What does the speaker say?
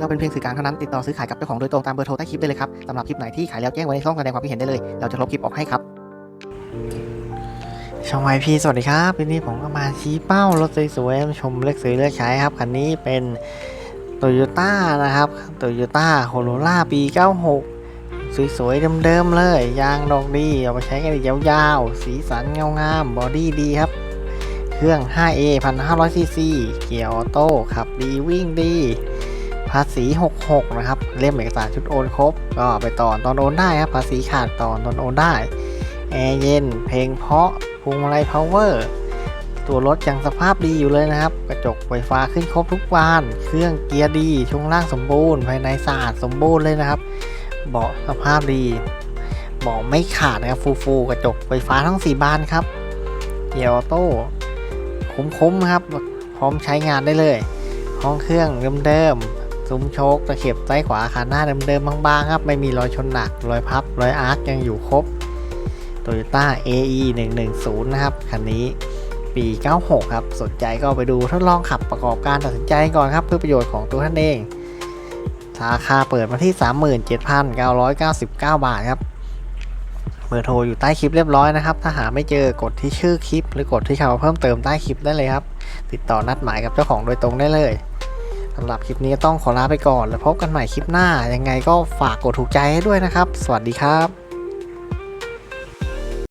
เราเป็นเพียงสื่อกลางเท่านั้นติดต่อซื้อขายกับเจ้าของโดยตรงตามเบอร์โทรใต้คลิปได้เลยครับสำหรับคลิปไหนที่ขายแล้วแจ้งไว้ในช่องแสดงความคิดเห็นได้เลย เราจะลบคลิปออกให้ครับช่องไอพีสวัสดีครับวันนี้ผมก็มาชี้เป้ารถสวยๆมาชมเลือกซื้อเลือกใช้ครับคันนี้เป็นโตโยต้านะครับโตโยต้าโคโรล่าปี 96 สวยๆเดิมๆเลย ยางดอกดี เอาไปใช้กันยาวๆ สีสันเงางามบอดี้ดีครับ เครื่อง 5A 1,500ซีซีเกียร์ออโต้ขับดีวิ่งดี ภาษี 66 นะครับ เล่มเอกสารชุดโอนครบ ก็ไปต่อตอนโอนได้ครับภาษีขาดตอนตอนโอนได้แอร์เย็น เพลงเพาะพวงมาลัยพาวเวอร์ตัวรถยังสภาพดีอยู่เลยนะครับ กระจกไฟฟ้าขึ้นครบทุกบาน เครื่องเกียร์ดี ช่วงล่างสมบูรณ์ภายในสะอาดสมบูรณ์เลยนะครับ เบาะสภาพดีเบาะไม่ขาดนะครับฟูฟูกระจกไฟฟ้าทั้ง 4 บานครับเกียร์ออโต้คุ้มๆครับ พร้อมใช้งานได้เลย ห้องเครื่องเดิม ซุ้มโชคตะเข็บซ้ายขวาขาหน้าเดิมๆบางๆครับไม่มีรอยชนหนัก รอยพับ รอยอาร์คยังอยู่ครบ Toyota AE 110 นะครับ คันนี้ปี 96 ครับ สนใจก็ไปดูทดลองขับประกอบการตัดสินใจก่อนครับ เพื่อประโยชน์ของตัวท่านเองราคาเปิดมาที่ 37,999 บาทครับเบอร์โทรอยู่ใต้คลิปเรียบร้อยนะครับ ถ้าหาไม่เจอกดที่ชื่อคลิป หรือกดที่คำว่าเพิ่มเติมใต้คลิปได้เลยครับ ติดต่อนัดหมายกับเจ้าของโดยตรงได้เลยำหรับคลิปนี้ต้องขอลาไปก่อน แล้วพบกันใหม่คลิปหน้า ยังไงก็ฝากกดถูกใจให้ด้วยนะครับ สวัสดีครับ